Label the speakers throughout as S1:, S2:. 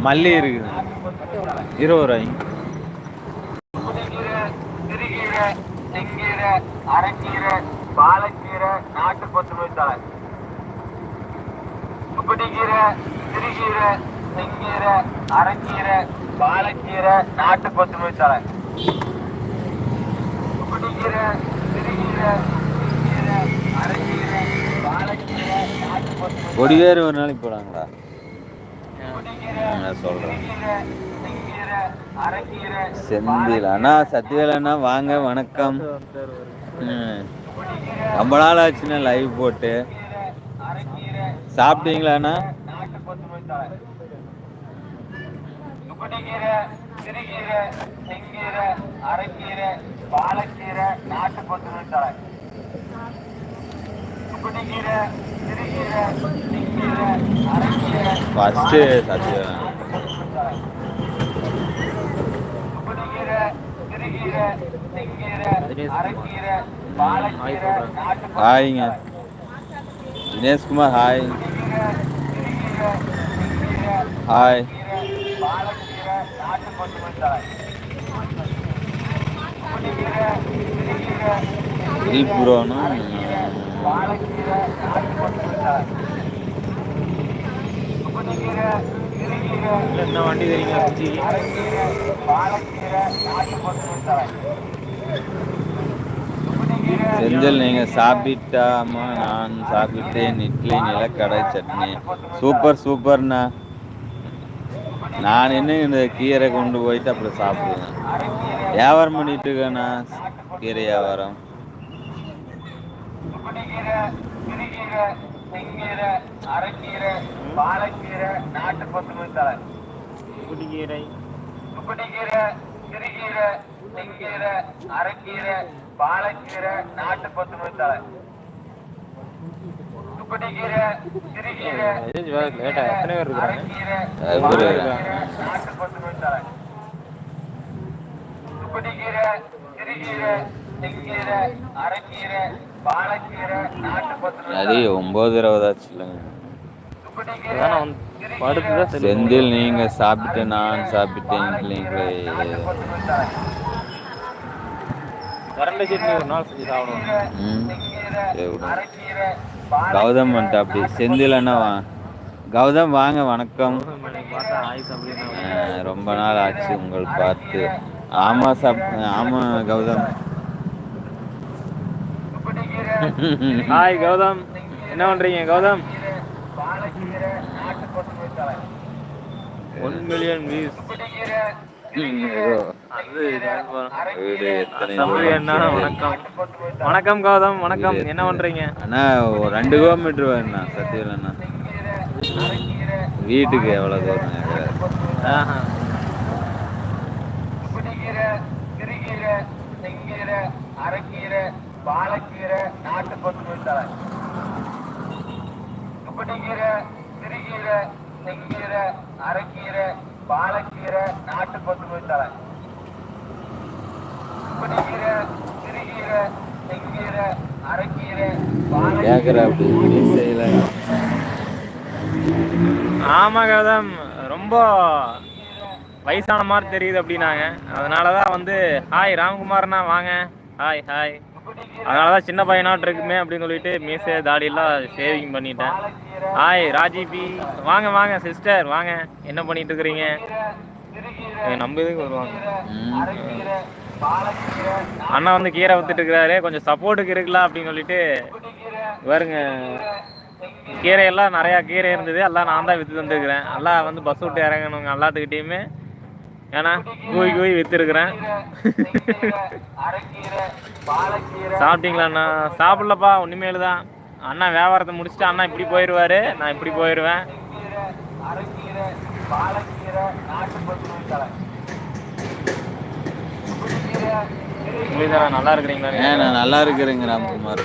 S1: மல்லி இருக்கா.
S2: இருக்குது இருபது ரூபாய்ங்க
S3: புளிக்கீரை சிறுகீரை செங்கீரை அரைக்கீரை பாலக்கீரை நாட்டு கொத்தமல்லி தழை துப்பட்டிக்கீரை சிறுகீரை செங்கீரை அரைக்கீரை பாலக்கீரை நாட்டு கொத்தமல்லி தழை துப்பட்டிக்கீரை சிறுகீரை செங்கீரை அரைக்கீரை பாலக்கீரை நாட்டு
S2: கொடிவேறு ஒரு நாளைக்கு போடாங்களா நான் சொல்கிறேன் செந்தில் அண்ணா சத்யவேல் அண்ணா வாங்க வணக்கம். ரொம்ப நாள் ஆச்சுண்ணா லைவ் போட்டு. சாப்பிட்டீங்களாண்ணா
S3: அரைக்கீரை பாலக்கீரை நாட்டு துப்பட்டிக்கீரை சிறுகீரை
S2: ஃபஸ்ட்டு சத்யவேல் ஹாய்ங்க தினேஷ்குமார் ஹாய் ஹாய்
S3: நாட்டு கொத்தமல்லி தழை துப்பட்டிக்கீரை சிறுகீரை
S2: வில்புரோனும்
S3: பாலக்கீரை நாட்டு கொத்தமல்லி தழை துப்பட்டிக்கீரை சிறுகீரை
S1: என்ன வண்டி தெரியுங்க சுற்றி
S3: அரைக்கீரை
S2: நீங்கள் சாப்பிட்டாமா? நான் சாப்பிட்டேன். இட்லி நிலக்கடை சட்னி. சூப்பர் சூப்பர்ண்ணா. நான் என்ன இந்த கீரை கொண்டு போயிட்டு அப்புறம் சாப்பிடுவேன்? வியாபாரம் பண்ணிட்டு இருக்கேண்ணா கீரை வியாபாரம்.
S3: செங்கீரை அரைக்கீரை பாலக்கீரை நாட்டு கொத்தமல்லி தழை.
S1: குடிக்கீரை
S3: துப்பட்டிக்கீரை சிறுகீரை செங்கீரை அரைக்கீரை பாலக்கீரை நாட்டு கொத்தமல்லி தழை. துப்பட்டிக்கீரை சிறுகீரை அரைக்கீரை நாட்டு கொத்தமல்லி தழை. துப்பட்டிக்கீரை சிறுகீரை செங்கீரை அரைக்கீரை
S2: அது ஒம்பது இருபதாச்சு இல்லைங்க செந்தில் நீங்கள் சாப்பிட்டு நான்.
S3: அரைக்கீரை
S2: கௌதம் வந்துட்டு அப்படி. செந்தில் அண்ணா வா. கௌதம் வாங்க வணக்கம். ரொம்ப நாள் ஆச்சு உங்கள் பார்த்து. ஆமா சாப் ஆமா கௌதம்.
S1: ஹாய் கௌதம் என்ன பண்றீங்க கௌதம் ஒன் மில்லியன் வியூஸ் வணக்கம். வணக்கம் கௌதம் வணக்கம். என்ன பண்றீங்க?
S2: அண்ணா ஒரு ரெண்டு கிலோமீட்டர் வேணுண்ணா சத்தியவில் அண்ணா. வீட்டுக்கு எவ்வளோ தூரம்
S3: அரைக்கீரை பாலக்கீரை நாட்டு கொத்தமல்லி தழை துப்பட்டிக்கீரை சிறுகீரை செங்கீரை அரைக்கீரை பாலக்கீரை நாட்டு கொத்தமல்லி தழை துப்பட்டிக்கீரை சிறுகீரை செங்கீரை அரைக்கீரை
S1: ஆமா கௌதம் ரொம்ப வயசான மாதிரி தெரியுது அப்படின்னாங்க. அதனால தான் வந்து ஹாய் ராம்குமார்ண்ணா வாங்க. Hi hi. அதனால தான் சின்ன பையனாட்டு இருக்குமே அப்படின்னு சொல்லிட்டு மீசை தாடியெல்லாம் சேவிங் பண்ணிட்டேன். ஆய் ராஜிபி வாங்க வாங்க சிஸ்டர் வாங்க. என்ன பண்ணிட்டு இருக்கிறீங்க? நம்ம இதுக்கு வருவாங்க. அண்ணா வந்து கீரை வித்துட்டு இருக்கிறாரு. கொஞ்சம் சப்போர்ட்டுக்கு இருக்கலாம் அப்படின்னு சொல்லிட்டு பாருங்க. கீரையெல்லாம் நிறையா கீரை இருந்தது. எல்லாம் நான் தான் விற்று தந்துருக்கிறேன். எல்லாம் வந்து பஸ் விட்டு இறங்கணுங்க எல்லாத்துக்கிட்டேயுமே ஏன்னா கூவி கூவி விற்றுருக்குறேன் சாப்பிட்டீங்களா அண்ணா சாப்பிடலப்பா ஒன்றுமேலு தான் அண்ணா வியாபாரத்தை முடிச்சுட்டு அண்ணா இப்படி போயிடுவாரு நான் இப்படி போயிடுவேன் நல்லா இருக்கிறீங்களா
S2: நான் நல்லா இருக்கிறேங்க ராம்குமார்.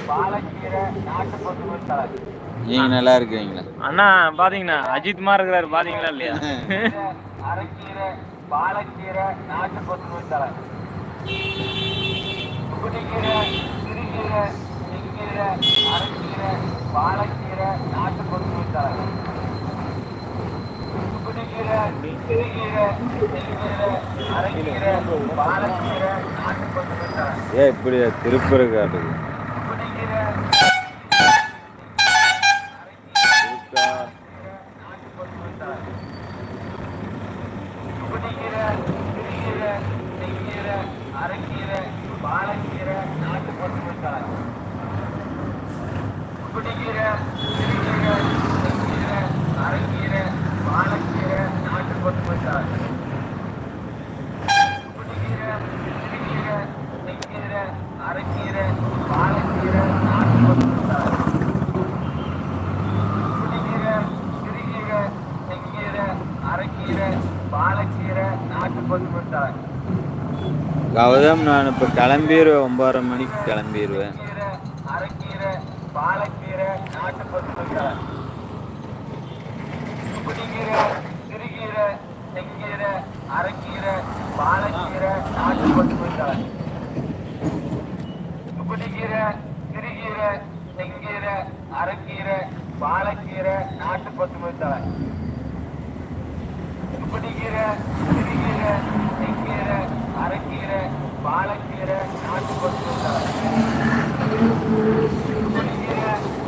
S2: நீங்கள் நல்லா இருக்கிறீங்களா?
S1: அண்ணா பாத்தீங்கன்னா அஜித் மாதிரி இருக்கிறாரு பாத்தீங்களா இல்லையா?
S3: பாலக்கீரை நாட்டு கொத்தமல்லி தழை. துப்பட்டிக்கீரை சிறுகீரை செங்கீரை அரைக்கீரை பாலக்கீரை நாட்டு கொத்தமல்லி தழை. சிறுகீரை நெய்கீரை அரைக்கீரை பாலக்கீரை நாட்டுப்பட்டு மசாலா
S2: ஏ இப்படி திருப்பூர் காட்டுது
S3: புளிக்கீரை புளிக்கீரை சிறுகீரை நெய்கீரை அரைக்கீரை பாலக்கீரை நாட்டுப்பட்டு மசாலா புளிக்கீரை சிறுகீரை நெய்கீரை அரைக்கீரை பாலக்கீரை நாட்டுப்பட்டு மசாலா புளிக்கீரை சிறுகீரை நெய்கீரை அரைக்கீரை பாலக்கீரை நாட்டுப்பட்டு மசாலா புளிக்கீரை சிறுகீரை நெய்கீரை அரைக்கீரை பாலக்கீரை நாட்டுப்பட்டு மசாலா
S2: கௌதம் நான் இப்போ கிளம்பிடுவேன் ஒம்பதரை மணிக்கு கிளம்பிடுவேன்
S3: கீரை அரைக்கீரை பாலக்கீரை நாட்டுப்பத்து மசாலா புளிக்கீரை சிறுகீரை செங்கீரை அரைக்கீரை பாலக்கீரை நாட்டுப்பத்து சிறுகீரை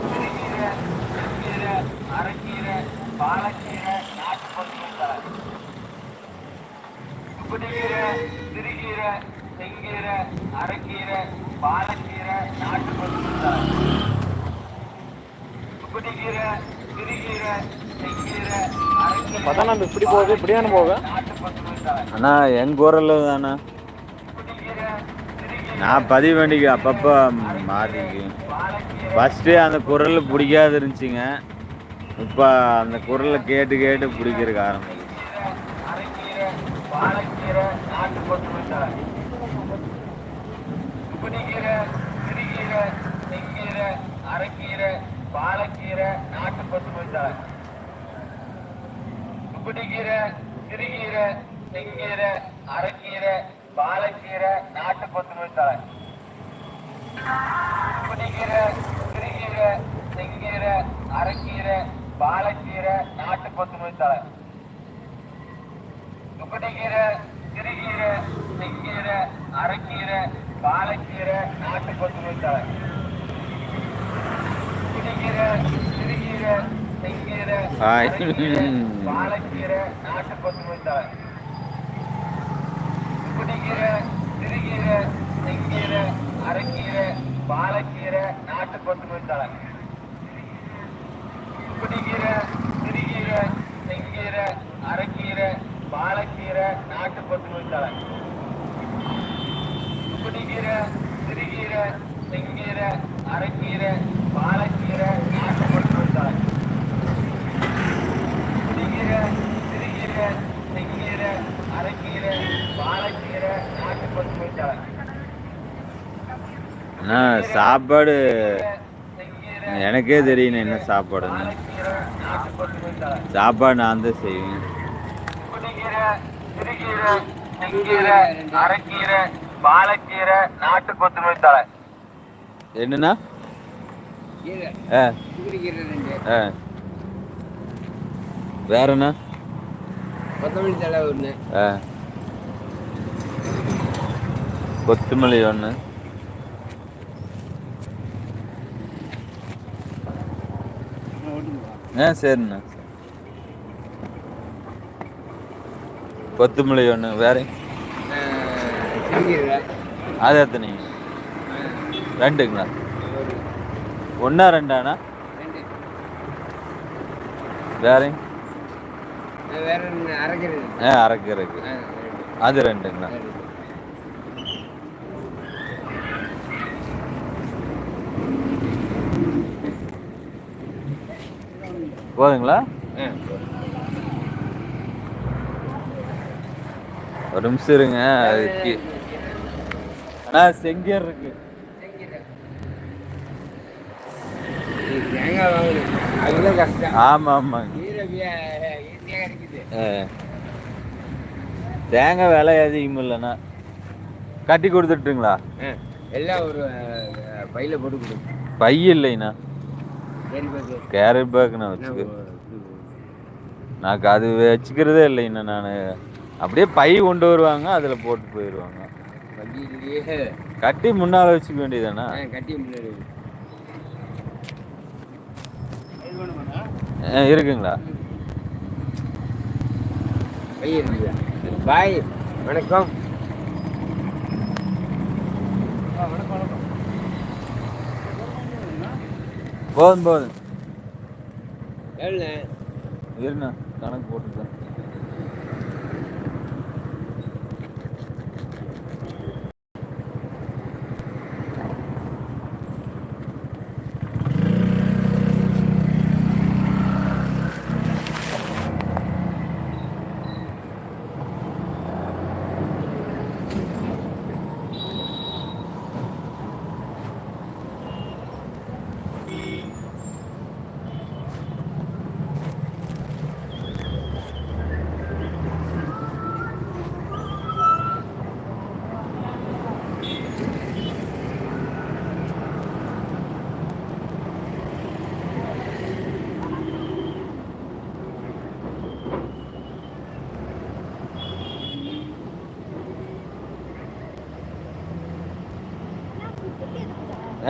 S3: அரைக்கீரை பாலக்கீரை மசாலா புளிக்கீரை சிறுகீரை செங்கீரை அரைக்கீரை பாலக்கீரை நாட்டுப்பத்து மசாலா புளிக்கீரை சிறுகீரை செங்கீரை அரைக்கீரை பாலக்கீரை நாட்டுப்பத்து மசாலா புளிக்கீரை சிறுகீரை செங்கீரை அரைக்கீரை பாலக்கீரை நாட்டுப்பத்து மசாலா புளிக்கீரை சிறுகீரை செங்கீரை அரைக்கீரை
S1: போகுது இப்படியான போக
S2: அண்ணா எங்கள் குரல் தானே நான் பதிவு வண்டிக்கு அப்பப்போ மாறிக்கு ஃபஸ்ட்டு அந்த குரல் பிடிக்காது இருந்துச்சுங்க. இப்போ அந்த குரலை கேட்டு கேட்டு பிடிக்கிறதுக்கு ஆரம்பிச்சு
S3: அரைக்கீரை பாலக்கீரை நாட்டுப்பட்டு மசாலா புளிக்கீரை சிறுகீரை செங்கீரை அரைக்கீரை பாலக்கீரை நாட்டுப்பட்டு மசாலா புளிக்கீரை சிறுகீரை செங்கீரை அரைக்கீரை பாலக்கீரை நாட்டுப்பத்து மசாலா புளிக்கீரை சிறுகீரை செங்கீரை அரைக்கீரை பாலக்கீரை நாட்டுப்பத்து மசாலா துப்பட்டிக்கீரை சிறுகீரை செங்கீரை அரைக்கீரை பாலக்கீரை நாட்டு பத்து மசாலா துப்பட்டிக்கீரை
S2: ஹாய்.
S3: அரைக்கீரை பாலக்கீரை நாட்டு கொத்து மசாலா துப்பட்டிக்கீரை சிறுகீரை செங்கீரை அரைக்கீரை பாலக்கீரை நாட்டு கொத்து மசாலா துப்பட்டிக்கீரை சிறுகீரை சிறுகீரை செங்கீரை அரைக்கீரை பாலக்கீரை நாட்டு கொத்து மசாலா துப்பட்டிக்கீரை சிறுகீரை செங்கீரை அரைக்கீரை பாலக்கீரை நாட்டு
S2: அண்ணா சாப்பாடு எனக்கே தெரியணும் என்ன சாப்பாடுன்னு. சாப்பாடு நான் தான் செய்வேன்.
S3: பாலக்கீரை நாட்டு கொத்தமல்லி தழை
S2: என்னண்ணா? ஆ. ஆ. வேறண்ணா
S4: கொத்தமல்லி தலை ஒன்று
S2: ஆ. கொத்தமல்லி ஒன்று ஆ சரிண்ணா. கொத்தமல்லி ஒன்று வேற? அது எத்தனைங்க ரெண்டுங்களா? ஒன்றா ரெண்டாண்ணா?
S4: ரெண்டு
S2: வேற
S4: வேற என்ன அரைக்கிறது
S2: ஆ அரைக்கிறதுக்கு
S4: ஆ, ரெண்டு.
S2: அது ரெண்டுங்களா?
S4: ரெண்டு.
S2: போதுங்களா? ஒரு நிமிஷம் இருங்க. அதுக்கு அண்ணா செங்கீர் இருக்கு. ஆமாம் ஆமாங்க
S4: கீரை ஈஸியாக கிடைக்குது
S2: ஆ. தேங்காய் விலை அதிகம் இல்லைண்ணா கட்டி கொடுத்துட்டுங்களா?
S4: எல்லாம் ஒரு பையில போட்டு கொடுக்கும்
S2: பை இல்லைண்ணா கேரட் பேக் நான் வச்சுக்க எனக்கு அது வச்சுக்கிறதே இல்லைண்ணா நான். அப்படியே பை கொண்டு வருவாங்க அதில் போட்டு போயிடுவாங்க. கட்டி முன்னால் வச்சுக்க வேண்டியதானே
S4: ஆ, கட்டி முன்னாடி
S2: இருக்குங்களா?
S4: பை இருக்குதா பாய் வணக்கம்.
S2: போதும் போதும்.
S4: ஏழுண்ணே
S2: இருண்ணா கணக்கு போட்டுருக்கேன்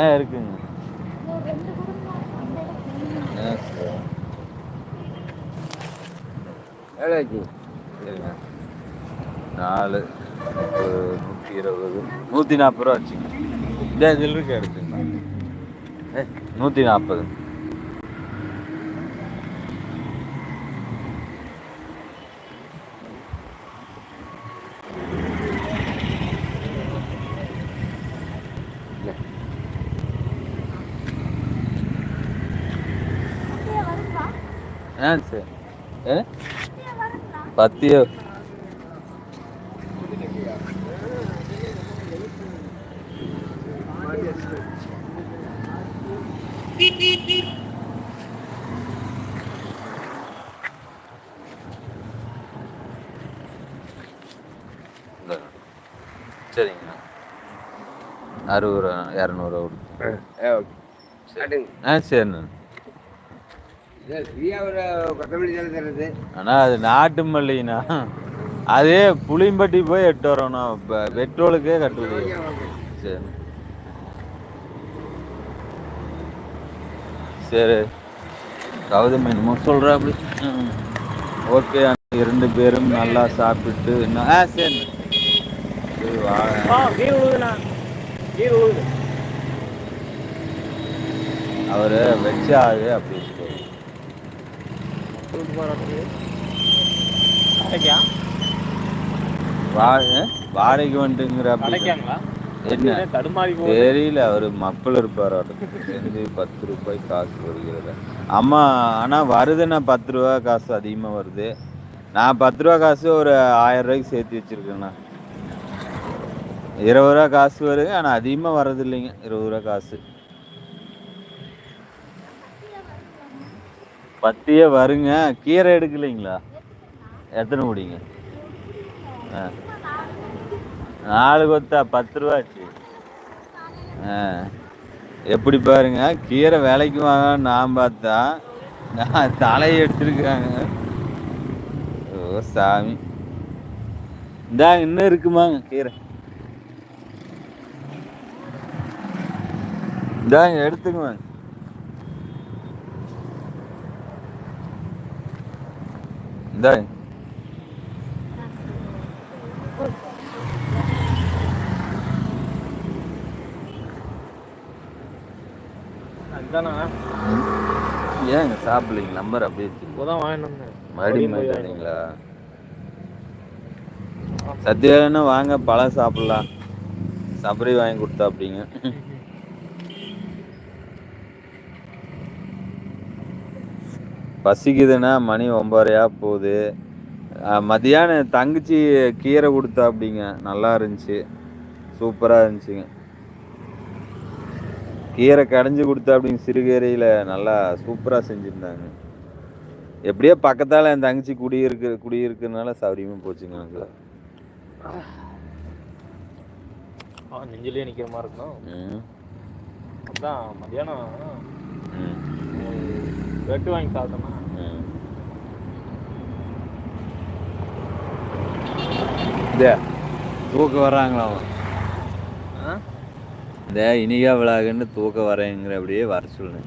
S2: ஆ இருக்குங்க.
S4: ஆச்சு
S2: சரிங்க. நாலு நூற்றி இருபது. நூற்றி நாற்பது ரூபா வச்சுங்க. இந்த இதில் இருக்கு எடுத்துங்க நூற்றி நாற்பது ஆ சரி ஏ பத்தியோ. சரிங்கண்ணா. அறுபது ரூபா இரநூறுவா கொடுத்து
S4: ஆ
S2: சரிண்ணா
S4: இது ஃப்ரீயாக ஒரு கொத்தமல்லி தானே தர்றது
S2: ஆனால் அது நாட்டு மல்லிண்ணா அதே புளியம்பட்டி போய் எட்டு வரணும் இப்போ பெட்ரோலுக்கே கட்டுது சரி. சரி. கௌதம் என்னமோ சொல்கிறா அப்படி ஓகே இரண்டு பேரும் நல்லா சாப்பிட்டு இன்னும் ஆ சரி. சரி வாங்க அவர் வச்சாது அப்படி சொல்லுவாரு.
S1: கடைக்கா
S2: வாடகைக்கு வந்துட்டுங்கிற
S1: கடைக்காங்களா
S2: என்ன?
S1: தடுமாறி
S2: தெரியல அவர் மக்கள் இருப்பார் செஞ்சு பத்து ரூபாய் காசு வருகிறது. அம்மா ஆனால் வருதுன்னா பத்து ரூபா காசு அதிகமாக வருது. நான் பத்து ரூபா காசு ஒரு ஆயிரம் ரூபாய்க்கு சேர்த்து வச்சிருக்கேண்ணா. இருபது ரூபா காசு வருது ஆனால் அதிகமாக வர்றது இல்லைங்க இருபது ரூபா காசு. பத்தியே வருங்க. கீரை எடுக்கலைங்களா? எத்தனை முடிங்க? ஆ. நாலு கொத்தா பத்து ரூபாச்சு ஆ. எப்படி பாருங்க கீரை விலைக்கு வாங்க நான் பார்த்தா நான் தலையை எடுத்துருக்காங்க. ஓ சாமி. இந்தா இன்னும் இருக்குமாங்க கீரை. இந்தாங்க எடுத்துக்குவாங்க
S1: அதுதானா
S2: ஏங்க சாப்பிடலைங்க? நம்பர் அப்படியே?
S1: இப்போதான்
S2: மறுபடியும் போய் வந்தீங்களா சத்யானா வாங்க பழம் சாப்பிடலாம். சபரி வாங்கி கொடுத்தா அப்படிங்க பசிக்குதுன்னா மணி ஒம்பரையா போகுது. அஹ் மத்தியானம் தங்கச்சி கீரை கொடுத்தா அப்படிங்க. நல்லா இருந்துச்சு. சூப்பராக இருந்துச்சுங்க. கீரை கடைஞ்சி கொடுத்தா அப்படிங்க சிறுகீரையில் நல்லா சூப்பராக செஞ்சுருந்தாங்க. எப்படியோ பக்கத்தால் என் தங்கச்சி குடியிருக்கு குடியிருக்கிறதுனால சௌரியமாக போச்சுங்க
S1: ஆ நெஞ்சிலே நிற்கிற மாதிரி இருக்கும்
S2: ம்.
S1: அதான் மதியானம் ரெட்டு வாங்கி
S2: சாப்பிட்டோமா? தூக்க வர்றாங்களா இந்த இனிகா விழாக்குன்னு தூக்க வரேங்கிற அப்படியே வர சொல்லுங்க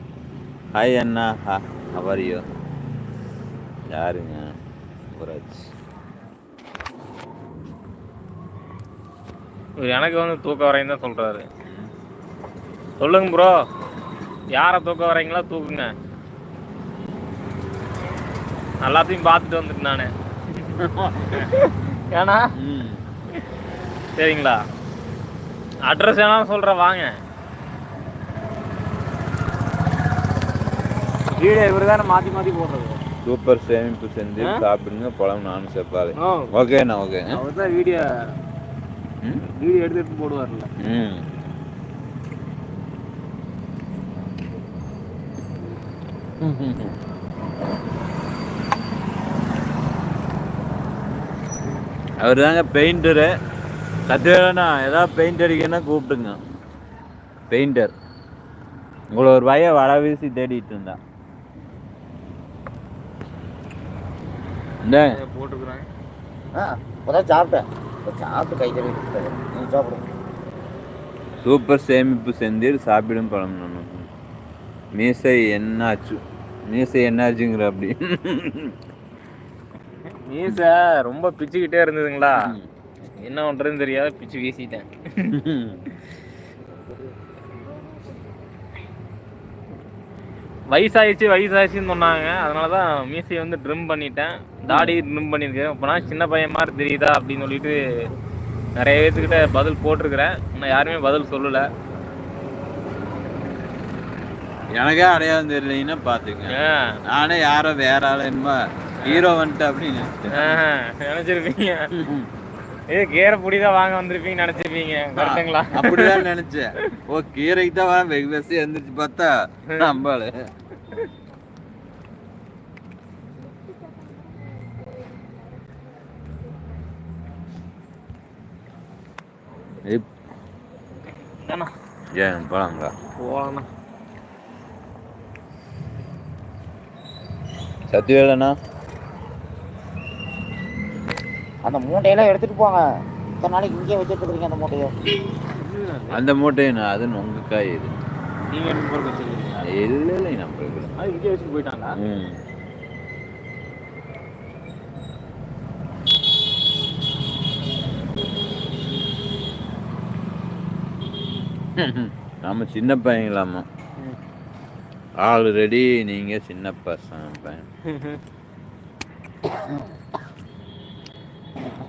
S2: ஹாய் அண்ணா. ஹா அவரியோ யாருங்க? ஊராச்சு
S1: இவர் எனக்கு வந்து தூக்க வரையும் தான் சொல்கிறாரு சொல்லுங்க ப்ரோ யாரை தூக்க வரீங்களா தூக்குங்க. எல்லாத்தையும் பார்த்துட்டு வந்துட்டு நானு. ஏன்னா? சரிங்களா? அட்ரஸ் வேணாலும் சொல்கிறேன் வாங்க. வீடியோ இவர் தானே மாற்றி மாற்றி போடுறது.
S2: சூப்பர் சேமிப்பு செஞ்சு? சாப்பிடுங்க பழம் நானும் செப்பாலே
S1: ஓ
S2: ஓகேண்ணா ஓகேங்க.
S1: அவர் தான் வீடியோ வீடியோ எடுத்து எடுத்து போடுவார்ல
S2: ம். அவர் தாங்க பெயிண்டரு. சத்யவேலண்ணா ஏதாவது பெயிண்ட் அடிக்கணும்னா கூப்பிட்டுங்க பெயிண்டர். உங்களை ஒரு வய வர வீசி தேடிட்டு இருந்தா இந்த
S1: போட்டிருக்குறாங்க
S4: ஆ இப்போதான் சாப்பிட்டேன். சாப்பிட்டு கை கழுவி
S2: சூப்பர் சேமிப்பு செஞ்சீர் சாப்பிடும் பழம் மீசை என்னாச்சு? மீசை என்னாச்சுங்கிற அப்படி.
S1: மீசை ரொம்ப பிச்சுக்கிட்டே இருந்ததுங்களா? என்ன பண்ணுறதுன்னு தெரியாத பிச்சு வீசிட்டேன். வயசாயிடுச்சு வயசாயிடுச்சுன்னு சொன்னாங்க. அதனால தான் மீசையை வந்து ட்ரிம் பண்ணிட்டேன். தாடி ட்ரிம் பண்ணியிருக்கேன். அப்போனா சின்ன பையன் மாதிரி தெரியுதா அப்படின்னு சொல்லிட்டு நிறைய பேர்த்துக்கிட்ட பதில் போட்டிருக்கிறேன். இன்னும் யாருமே பதில் சொல்லலை.
S2: எனக்கே அடையாளம் தெரியலைன்னா பாத்துக்க நானே யாரோ வேற ஆள் என்னமோ ஹீரோ வந்துட்டு அப்படின்னு.
S1: நினச்சிருப்பீங்க. ஏ கீரை பொடி தான் வாங்க வந்திருப்பீங்கன்னு நினச்சிருப்பீங்க. கரெக்டுங்களா
S2: அப்படிதான் நினைச்சேன். ஓ கீரைக்கு தான் வரேன் வெகு வெசி எந்திரிச்சு பார்த்தா நம்பாளு ஏன் போலாங்களா?
S1: போகலாண்ணா
S2: சத்யவேலண்ணா
S4: அந்த மூட்டையெல்லாம் எடுத்துட்டு போங்க. இத்தனை நாளைக்கு இங்கே வச்சுட்டு இருக்கீங்க அந்த மூட்டையை.
S2: அந்த மூட்டையை அது உங்க காய் இது
S1: நீங்கள் எடுத்து போகிற வச்சுருக்கீங்க
S2: இல்லை இல்லை நம்மளுக்கு
S1: அது இங்கே வச்சுட்டு போயிட்டாங்களா?
S2: ம். நம்ம சின்ன பையங்களாமா. ஆல்ரெடி நீங்க சின்ன பசங்க பையன்.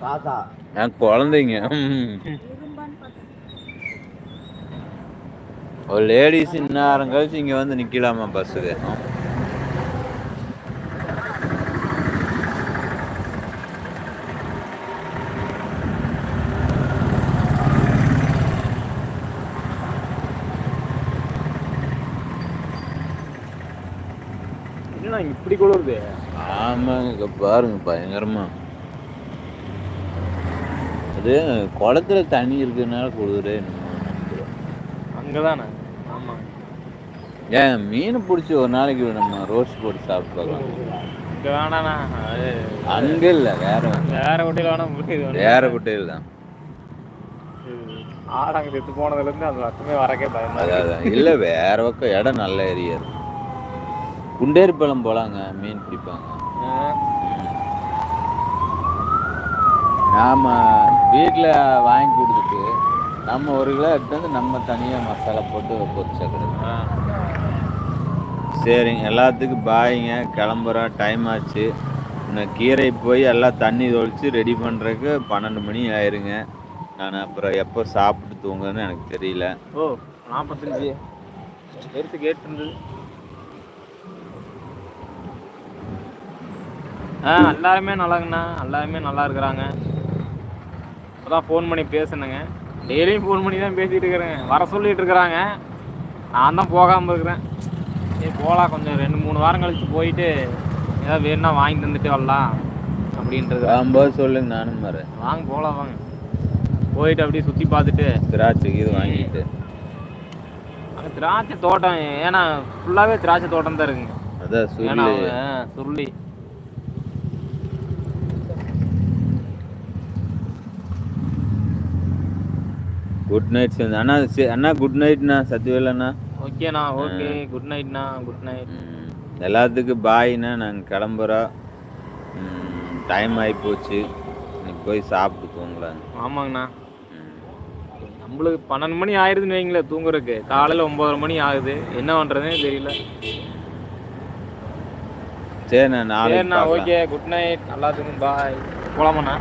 S4: காக்கா
S2: நான் குழந்தைங்க. ஒரு லேடிஸ் இந்நேரம் கழிச்சு இங்க வந்து நிக்கலாமா பஸ்ஸுக்கு
S1: என்னண்ணா இப்படி குளிருது?
S2: ஆமாங்க இங்க பாருங்க பயங்கரமா. அது குளத்துல தண்ணி இருக்கிறதுனால குளிரே
S1: அங்கே தானே ஆமாம்
S2: ஏன் மீன் பிடிச்சி ஒரு நாளைக்கு நம்ம ரோஸ்ட் போட்டு சாப்பிட்டு பார்க்கலாம்
S1: இங்கே வேணாண்ணா. அது
S2: அங்க இல்ல வேற
S1: வேற ஹோட்டல் வேணா முடியுது
S2: வேற குட்டையில் தான்.
S1: ஆடு அங்கே செத்து போனதுலேருந்து அந்த வருஷமே வரக்கே பயமா.
S2: அதான் இல்ல வேற பக்கம் இடம் நல்ல ஏரியா இருக்கு. குண்டேரி பழம் போலாங்க மீன் பிடிப்பாங்க. நாம வீட்டில் வாங்கி கொடுத்துட்டு நம்ம ஒரு கிலோ எடுத்து வந்து நம்ம தனியாக மசாலா போட்டு பொரிச்சா கிடைக்கும்
S1: ஆ.
S2: சரிங்க எல்லாத்துக்கும் பாய்ங்க. கிளம்புறோம் டைம் ஆச்சு. இன்னும் கீரை போய் எல்லாம் தண்ணி தொளிச்சு ரெடி பண்ணுறதுக்கு பன்னெண்டு மணி ஆயிருங்க. நான் அப்புறம் எப்போ சாப்பிட்டு தூங்குன்னு எனக்கு தெரியல.
S1: ஓ நாற்பத்தஞ்சு பெருசு கேட் இருந்தது ஆ எல்லாருமே நல்லாங்கண்ணா. எல்லாருமே நல்லா இருக்கிறாங்க. இப்போதான் ஃபோன் பண்ணி பேசுனேங்க. டெய்லியும் ஃபோன் பண்ணி தான் பேசிகிட்டு இருக்கிறேங்க. வர சொல்லிட்டு இருக்கிறாங்க. நான் தான் போகாமல் இருக்கிறேன். சரி போகலாம் கொஞ்சம். ரெண்டு மூணு வாரம் கழிச்சு போயிட்டு ஏதாவது வேணும்னா வாங்கி தந்துட்டு வரலாம் அப்படின்றது.
S2: வரும்போது சொல்லுங்க நானும் வரேன்.
S1: வாங்க போகலாம் வாங்க. போயிட்டு அப்படியே சுற்றி பார்த்துட்டு.
S2: திராட்சை இது வாங்கிட்டு.
S1: அங்கே திராட்சை தோட்டம் ஏன்னா ஃபுல்லாகவே திராட்சை தோட்டம் தான் இருக்குங்க.
S2: அதான்
S1: ஆ, சுருளி.
S2: குட் நைட் சேர்ந்து அண்ணா அண்ணா குட் நைட்ண்ணா சத்யவேல் அண்ணா.
S1: ஓகேண்ணா ஓகே குட் நைட்ண்ணா குட் நைட்
S2: எல்லாத்துக்கும் பாய்ண்ணா நாங்கள் கிளம்புறோம். டைம் ஆகி போச்சு இன்னைக்கு போய் சாப்பிட்டு தூங்கலாங்க
S1: ஆமாங்கண்ணா. நம்மளுக்கு பன்னெண்டு மணி ஆயிடுதுன்னு வைங்களேன் தூங்குறதுக்கு. காலையில் ஒம்பதரை மணி ஆகுது. என்ன பண்ணுறதுனே தெரியல.
S2: சரிண்ணா
S1: சரிண்ணா. ஓகே குட் நைட் எல்லாத்துக்கும் பாய் போலாமாண்ணா?